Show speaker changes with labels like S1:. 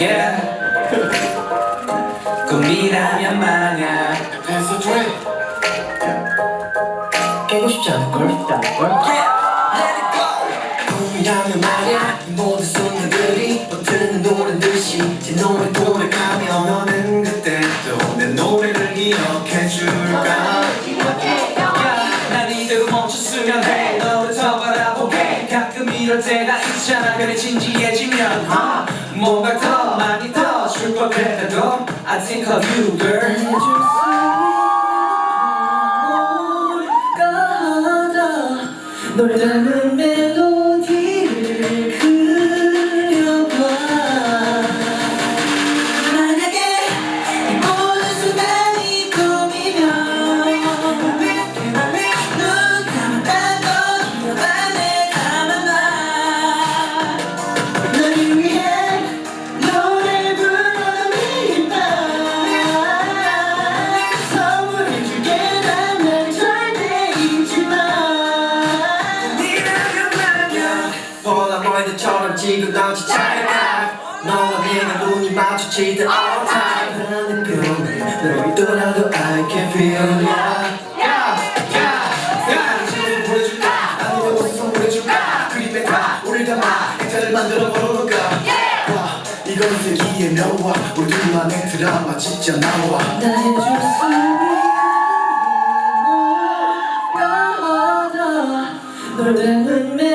S1: yeah 꿈이라면 만약
S2: That's the dream. 깨고 싶지 않을걸? 싶지 않을걸?
S1: yeah let it go
S2: 꿈이라면 말야 이 모든 순간들이 버티는 노래 듯이 제 노래 고백하면 너는 그때 또내 노래를 기억해 줄까
S1: 난 이대로 멈췄으면 해 가끔 이럴 때가 있잖아 그래 진지해지면 어, 뭔가 더 많이 더줄걸 그래도 I think of you girl
S2: 널 닮은 폴라로이드처럼 지금 넘치 찰까 너와 내가 눈이 마주칠 때 all time. 하는 표현을 널 믿더라도 I can feel ya. 만들어 와 이건 세기의 명화. 우리 둘만의 드라마 진짜 나와. 나 해줄 수 있는 널 닮은 멜